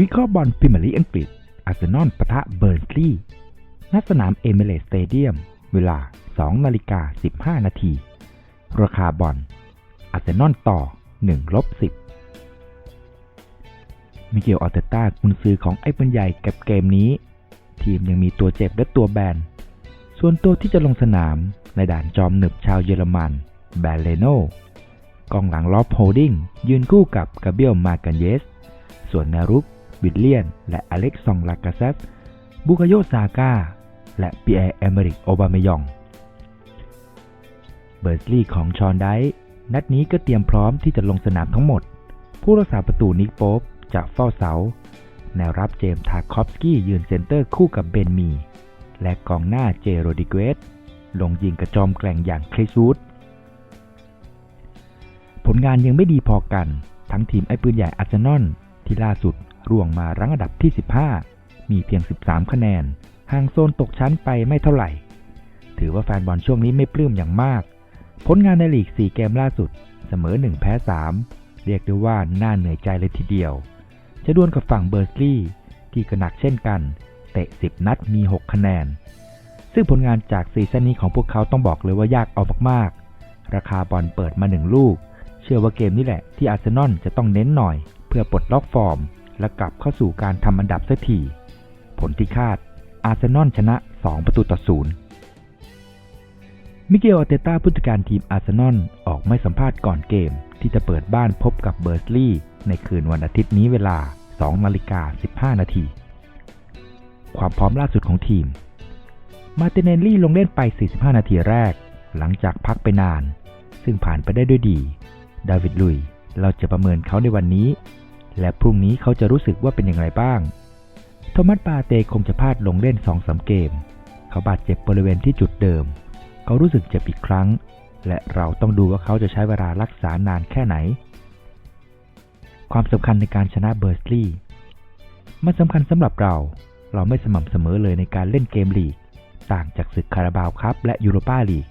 วิเคราะห์บอลพรีเมียร์ลีกอังกฤษ อาร์เซนอลปะทะเบิร์นลีย์ณสนามเอเมเรสเตเดียม เวลา 2 นาฬิกา 15 นาที ราคาบอล อาร์เซนอลต่อ1ลบ10 มิเกลออเตต้ากุนซือของไอ้ปืนใหญ่กับเกมนี้ ทีมยังมีตัวเจ็บและตัวแบน ส่วนตัวที่จะลงสนามในด่านจอมหนึบชาวเยอรมัน แบรเลโนกองหลังลอฟโฮดิงยืนคู่กับกาเบียลมากันเยส ส่วนแนวรุก วิลเลียน และอเล็กซองลากาเซตบุคโยซาก้า และปีแอร์เอเมริกโอบามายอง เบิร์สลีย์ของชอนไดนัดนี้ก็เตรียมพร้อมที่จะลงสนามทั้งหมด ผู้รักษาประตูนิกโป๊ปจะเฝ้าเสา แนวรับเจมส์ทาคอฟสกี้ยืนเซนเตอร์คู่กับเบนมี และกองหน้าเจโรดิเกสลงยิงกระจอมแกร่งอย่างคริสวูดผลงานยังไม่ดีพอกัน ทั้งทีมไอ้ปืนใหญ่อาร์เซนอล ที่ล่าสุดร่วงมารั้งอันดับที่ 15 มีเพียง 13 คะแนน ห่างโซนตกชั้นไปไม่เท่าไหร่ ถือว่าแฟนบอลช่วงนี้ไม่ปลื้มอย่างมาก ผลงานในลีก 4 เกมล่าสุด เสมอ 1 แพ้ 3 เรียกได้ว่าน่าเหนื่อยใจเลยทีเดียว จะดวลกับฝั่งเบอร์สลีย์ที่ก็หนักเช่นกัน เตะ 10 นัดมี 6 คะแนน ซึ่งผลงานจากซีซั่นนี้ของพวกเขาต้องบอกเลยว่ายากเอามากๆ ราคาบอลเปิดมา 1 ลูก เชื่อว่าเกมนี้แหละที่อาร์เซนอลจะต้องเน้นหน่อย เพื่อปลดล็อกฟอร์ม และกลับเข้าสู่การทำอันดับเสักทีผลที่คาดอาร์เซนอลชนะ 2 ประตูต่อศูนย์มิเกลอเตต้าผู้จัดการทีมอาร์เซนอลออกไม่สัมภาษณ์ก่อนเกม ที่จะเปิดบ้านพบกับเบอร์สลีย์ในคืนวันอาทิตย์นี้เวลา 2 นาฬิกา 15 นาที ความพร้อมล่าสุดของทีม มาร์ติเนลลี่ลงเล่นไป 45 นาทีแรก หลังจากพักไปนาน ซึ่งผ่านไปได้ด้วยดี ดาวิดลุย เราจะประเมินเขาในวันนี้ และพรุ่งนี้เขาจะรู้สึกว่าเป็นอย่างไรบ้าง โทมัสปาเตคงจะพลาดลงเล่น2องสาเกม เขาบาดเจ็บบริเวณที่จุดเดิม เขารู้สึกเจ็บอีกครั้ง และเราต้องดูว่าเขาจะใช้เวลารักษานานแค่ไหน ความสำคัญในการชนะเบอร์สลีย์มันสำคัญสำหรับเรา เราไม่สม่ำเสมอเลยในการเล่นเกมลีก ต่างจากศึกคาราบาวครับและยูโรปาลีก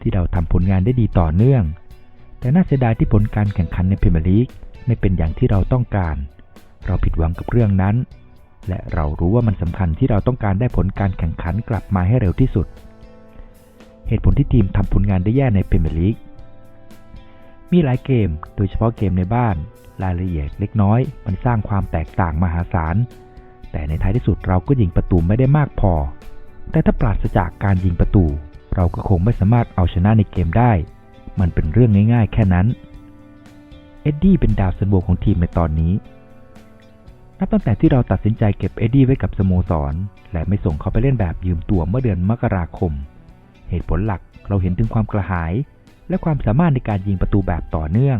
ที่เราทำผลงานได้ดีต่อเนื่อง แต่น่าเสียดายที่ผลการแข่งขันในพรีเมียร์ลีกไม่เป็นอย่างที่เราต้องการ เราผิดหวังกับเรื่องนั้น และเรารู้ว่ามันสำคัญที่เราต้องการได้ผลการแข่งขันกลับมาให้เร็วที่สุด เหตุผลที่ทีมทำผลงานได้แย่ในพรีเมียร์ลีกมีหลายเกม โดยเฉพาะเกมในบ้าน รายละเอียดเล็กน้อย มันสร้างความแตกต่างมหาศาล แต่ในท้ายที่สุดเราก็ยิงประตูไม่ได้มากพอ แต่ถ้าปราศจากการยิงประตู เราก็คงไม่สามารถเอาชนะในเกมได้ มันเป็นเรื่องง่ายๆ แค่นั้น เอ็ดดี้เป็นดาวซันโบของทีมในตอนนี้ นับตั้งแต่ที่เราตัดสินใจเก็บเอ็ดดี้ไว้กับสโมสร และไม่ส่งเขาไปเล่นแบบยืมตัวเมื่อเดือนมกราคม เหตุผลหลักเราเห็นถึงความกระหาย และความสามารถในการยิงประตูแบบต่อเนื่อง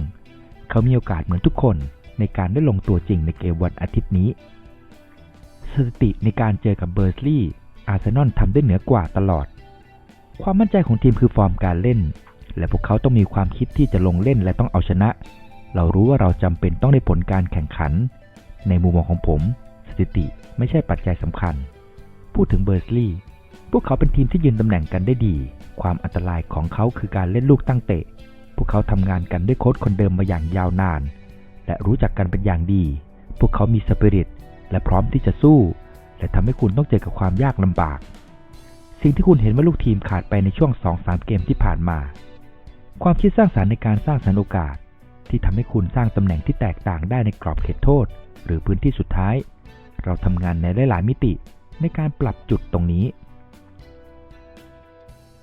เขามีโอกาสเหมือนทุกคนในการได้ลงตัวจริงในเกมวันอาทิตย์นี้ สถิติในการเจอกับเบอร์สลีย์อาร์เซนอลทำได้เหนือกว่าตลอด ความมั่นใจของทีมคือฟอร์มการเล่น และพวกเขาต้องมีความคิดที่จะลงเล่นและต้องเอาชนะ เรารู้ว่าเราจำเป็นต้องได้ผลการแข่งขัน ในมุมมองของผม สถิติไม่ใช่ปัจจัยสำคัญ พูดถึงเบอร์สลีย์พวกเขาเป็นทีมที่ยืนตำแหน่งกันได้ดี ความอันตรายของเขาคือการเล่นลูกตั้งเตะ พวกเขาทำงานกันด้วยโค้ชคนเดิมมาอย่างยาวนาน และรู้จักกันเป็นอย่างดี พวกเขามีสปิริตและพร้อมที่จะสู้ และทำให้คุณต้องเจอกับความยากลำบาก สิ่งที่คุณเห็นว่าลูกทีมขาดไปในช่วง 2-3 เกมที่ผ่านมา ความคิดสร้างสารรค์ในการสร้างสรรค์โอกาส ที่ทำให้คุณสร้างตำแหน่งที่แตกต่างได้ในกรอบเขตโทษ หรือพื้นที่สุดท้าย เราทำงานในหลายๆมิติในการปรับจุดตรงนี้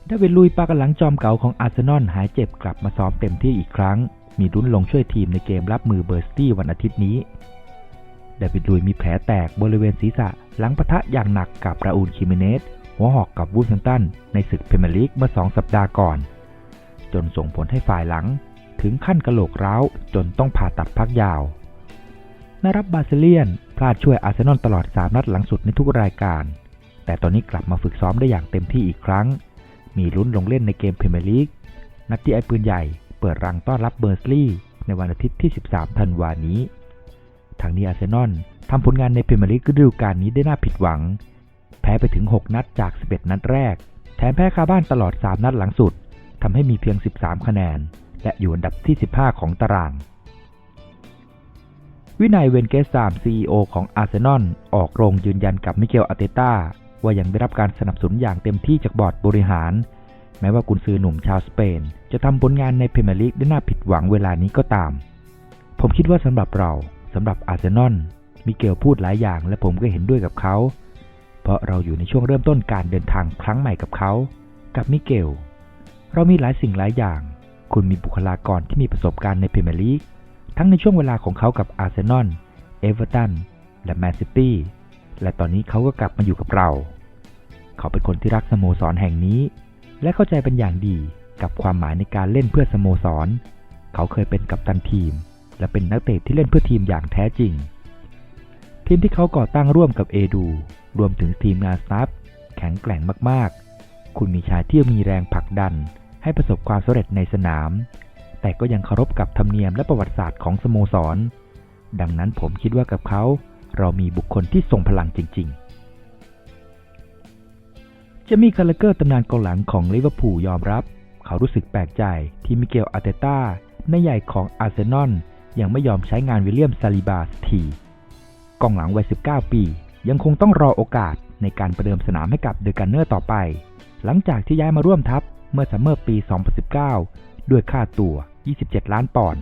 ดาวิดลุยปากหลังจอมเก่าของอาร์เซนอลหายเจ็บกลับมาซ้อมเต็มที่อีกครั้ง มีลุ้นลงช่วยทีมในเกมรับมือเบอร์สตี้วันอาทิตย์นี้ดาวิดลุยมีแผลแตกบริเวณศีรษะ หลังปะทะอย่างหนักกับราอูลคิเมเนสหัวหอกกับวูฟแฮมตันในศึกพรีเมียร์ลีกเมื่อสองสัปดาห์ก่อน จนส่งผลให้ฝ่ายหลัง ถึงขั้นกระโหลกร้าวจนต้องผ่าตัดพักยาวนารับบาซิเลียนพลาดช่วยอาร์เซนอลตลอด 3 นัดหลังสุดในทุกรายการ แต่ตอนนี้กลับมาฝึกซ้อมได้อย่างเต็มที่อีกครั้ง มีลุ้นลงเล่นในเกมพรีเมียร์ลีก นัดที่ไอปืนใหญ่เปิดรังต้อนรับเบอร์สลีย์ในวันอาทิตย์ที่ 13 ธันวานี้ ทางนี้อาร์เซนอลทำผลงานในพรีเมียร์ลีกฤดูกาลนี้ได้น่าผิดหวัง แพ้ไปถึง 6 นัดจาก 11 นัดแรก แถมแพ้คาบ้านตลอด 3 นัดหลังสุด ทำให้มีเพียง 13 คะแนน และอยู่อันดับที่ 15 ของตาราง วินัยเวนเกสซาม CEO ของอาร์เซนอลออกโรงยืนยันกับมิเกลอาเตต้าว่ายังได้รับการสนับสนุนอย่างเต็มที่จากบอร์ดบริหาร แม้ว่ากุนซือหนุ่มชาวสเปน จะทำผลงานในพรีเมียร์ลีกได้น่าผิดหวังเวลานี้ก็ตาม ผมคิดว่าสำหรับเราสำหรับอาร์เซนอลมิเกลพูดหลายอย่างและผมก็เห็นด้วยกับเขา เพราะเราอยู่ในช่วงเริ่มต้นการเดินทางครั้งใหม่กับเขา กับมิเกล เรามีหลายสิ่งหลายอย่าง คุณมีบุคลากรที่มีประสบการณ์ในพรีเมียร์ลีกทั้งในช่วงเวลาของเขากับอาร์เซนอล เอเวอร์ตัน และแมนซิตี้ และตอนนี้เขาก็กลับมาอยู่กับเรา เขาเป็นคนที่รักสโมสรแห่งนี้ และเข้าใจเป็นอย่างดีกับความหมายในการเล่นเพื่อสโมสร เขาเคยเป็นกัปตันทีม และเป็นนักเตะที่เล่นเพื่อทีมอย่างแท้จริง ทีมที่เขาก่อตั้งร่วมกับเอดู รวมถึงทีมงานสตาฟแข็งแกร่งมากๆ คุณมีชายที่มีแรงผลักดัน ให้ประสบความสำเร็จในสนาม แต่ก็ยังเคารพกับธรรมเนียมและประวัติศาสตร์ของสโมสร ดังนั้นผมคิดว่ากับเขา เรามีบุคคลที่ทรงพลังจริงๆจะมีคาร์ลเกอร์ตำนานกองหลังของลิเวอร์พูลยอมรับ เขารู้สึกแปลกใจที่มิเกลอาร์เตต้าในใหญ่ของอาร์เซนอลยังไม่ยอมใช้งานวิลเลียมซาลิบาสทีกองหลังวัย 19 ปี ยังคงต้องรอโอกาสในการประเดิมสนามให้กับเดอะกันเนอร์ต่อไป หลังจากที่ย้ายมาร่วมทัพเมื่อซัมเมอร์ปี 2019 ด้วยค่าตัว 27 ล้านปอนด์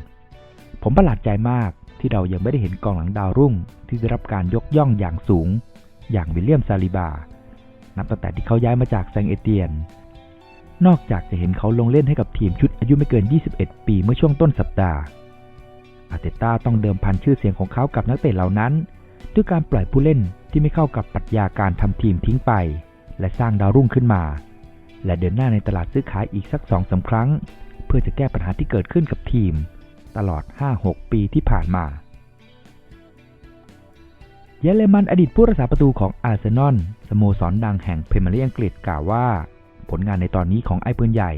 ผมประหลาดใจมากที่เรายังไม่ได้เห็นกองหลังดาวรุ่ง ที่ได้รับการยกย่องอย่างสูง อย่างวิลเลียมซาลิบา นับตั้งแต่ที่เขาย้ายมาจากแซงเอเตียน นอกจากจะเห็นเขาลงเล่นให้กับทีมชุดอายุไม่เกิน 21 ปีเมื่อช่วงต้นสัปดาห์ อาเตต้าต้องเดิมพันชื่อเสียงของเขากับนักเตะเหล่านั้น ด้วยการปล่อยผู้เล่นที่ไม่เข้ากับปรัชญาการทำทีมทิ้งไป และสร้างดาวรุ่งขึ้นมา และเดินหน้าในตลาดซื้อขายอีกสักสองสาครั้ง เพื่อจะแก้ปัญหาที่เกิดขึ้นกับทีม ตลอด 5-6 ปีที่ผ่านมา เยเลมันอดีตผู้รักษาประตูของอาร์เซนอลสโมสรดังแห่งเพรเมียร์ลีกอังกฤษกล่าวว่า ผลงานในตอนนี้ของไอ้ปืนใหญ่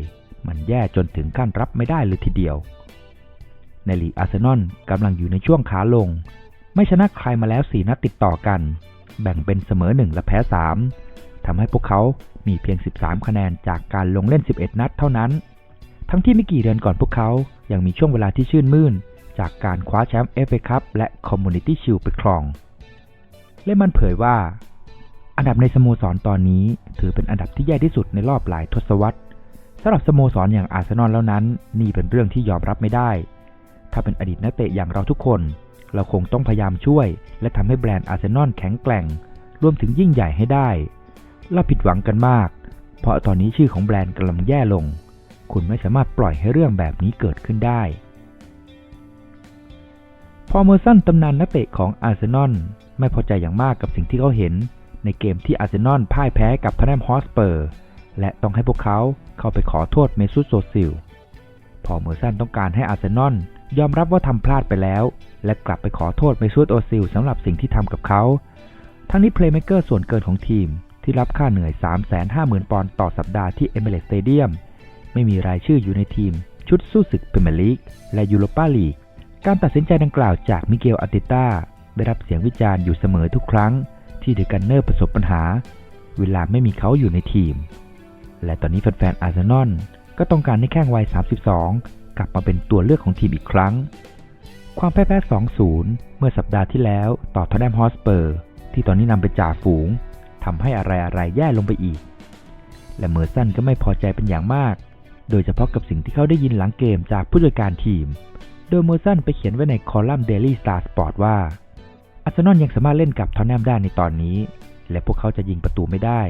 มันแย่จนถึงขั้นรับไม่ได้เลยทีเดียว ในลีกอาร์เซนอลกำลังอยู่ในช่วงขาลง ไม่ชนะใครมาแล้ว 4 นัดติดต่อกัน แบ่งเป็นเสมอ 1 และแพ้ 3 ทำให้พวกเขามีเพียง 13 คะแนนจากการลงเล่น 11 นัดเท่านั้น ทั้งที่ไม่กี่เดือนก่อนพวกเขายังมีช่วงเวลาที่ชื่นมื่น จากการคว้าแชมป์เอฟเอคัพและคอมมูนิตี้ชิลไปครอง เลมันเผยว่า อันดับในสโมสรตอนนี้ถือเป็นอันดับที่แย่ที่สุดในรอบหลายทศวรรษสำหรับสโมสรอย่างอาร์เซนอลแล้วนั้น นี่เป็นเรื่องที่ยอมรับไม่ได้ ถ้าเป็นอดีตนักเตะอย่างเราทุกคน เราคงต้องพยายามช่วย และทำให้แบรนด์อาร์เซนอลแข็งแกร่ง รวมถึงยิ่งใหญ่ให้ได้ เราผิดหวังกันมาก เพราะตอนนี้ชื่อของแบรนด์กำลังแย่ลง คุณไม่สามารถปล่อยให้เรื่องแบบนี้เกิดขึ้นได้ พอเมอร์สันตำนานนักเตะของอาร์เซนอลไม่พอใจอย่างมากกับสิ่งที่เขาเห็น ในเกมที่อาร์เซนอลพ่ายแพ้กับพาแนมฮอสเปอร์ และต้องให้พวกเขาเข้าไปขอโทษเมซุตโซซิล พอเมอร์สันต้องการให้อาร์เซนอลยอมรับว่าทำพลาดไปแล้ว และกลับไปขอโทษเมซุตโอซิลสำหรับสิ่งที่ทำกับเขา ทั้งนี้เพลย์เม k เกอร์ส่วนเกินของทีม ที่รับค่าเหนื่อย 350,000 ปอนด์ต่อสัปดาห์ที่เอเมเรสสเตเดียม ไม่มีรายชื่ออยู่ในทีม ชุดสู้ศึกพรีเมียร์ลีกและยูโรปาลีก การตัดสินใจดังกล่าวจากมิเกลอาร์เตต้าได้รับเสียงวิจารณ์อยู่เสมอทุกครั้ง ที่เดอกันเนอร์ประสบปัญหา เวลาไม่มีเขาอยู่ในทีม และตอนนี้แฟนๆอาร์เซนอลก็ต้องการให้แข้งวัย 32 กลับมาเป็นตัวเลือกของทีมอีกครั้ง ความแพ้แพ้ 2-0 เมื่อสัปดาห์ที่แล้วต่อทอแนมฮอสเปอร์ ที่ตอนนี้นำไปจ่าฝูง ทำให้อะไรอะไรๆแย่ลงไปอีก และเมอร์สันก็ไม่พอใจเป็นอย่างมาก โดยเฉพาะกับสิ่งที่เขาได้ยินหลังเกมจากผู้จัดการทีม โดยเมอร์สันไปเขียนไว้ในคอลัมน์ Daily Star Sport ว่าอาร์เซนอลยังสามารถเล่นกับทอนแนมได้ในตอนนี้ และพวกเขาจะยิงประตูไม่ได้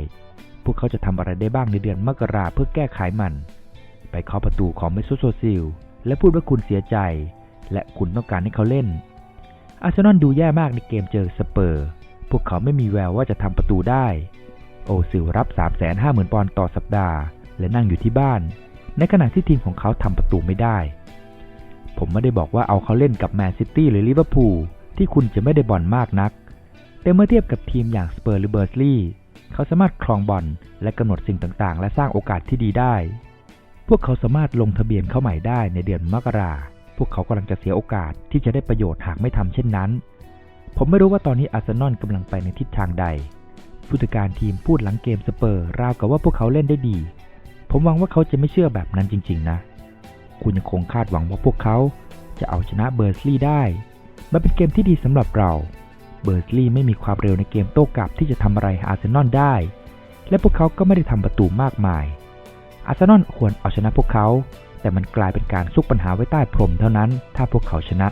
พวกเขาจะทำอะไรได้บ้างในเดือนมกราเพื่อแก้ไขมัน ไปเคาะประตูของเมซุโซซิลและพูดว่าคุณเสียใจ และคุณต้องการให้เขาเล่นอาร์เซนอลดูแย่มากในเกมเจอสเปอร์ พวกเขาไม่มีแววว่าจะทำประตูได้ โอซิลรับ 350,000 ปอนด์ต่อสัปดาห์ และนั่งอยู่ที่บ้าน ในขณะที่ทีมของเขาทำประตูไม่ได้ ผมไม่ได้บอกว่าเอาเขาเล่นกับแมนซิตี้หรือลิเวอร์พูลที่คุณจะไม่ได้บอลมากนัก แต่เมื่อเทียบกับทีมอย่างสเปอร์หรือเบอร์สลีย์เขาสามารถครองบอลและกำหนดสิ่งต่างๆ และสร้างโอกาสที่ดีได้ พวกเขาสามารถลงทะเบียนเข้าใหม่ได้ในเดือนมกราพวกเขากำลังจะเสียโอกาสที่จะได้ประโยชน์หากไม่ทำเช่นนั้น ผมไม่รู้ว่าตอนนี้อาร์เซนอลกำลังไปในทิศทางใด ผู้จัดการทีมพูดหลังเกมสเปอร์ ราวกับว่าพวกเขาเล่นได้ดี ผมหวังว่าเขาจะไม่เชื่อแบบนั้นจริง ๆ นะ คุณยังคงคาดหวังว่าพวกเขาจะเอาชนะเบอร์สลีย์ได้ มันเป็นเกมที่ดีสำหรับเรา เบอร์สลีย์ไม่มีความเร็วในเกมโต้กลับที่จะทำอะไรอาร์เซนอลได้ และพวกเขาก็ไม่ได้ทำประตูมากมาย อาร์เซนอลควรเอาชนะพวกเขา แต่มันกลายเป็นการซุกปัญหาไว้ใต้พรมเท่านั้น ถ้าพวกเขาชนะ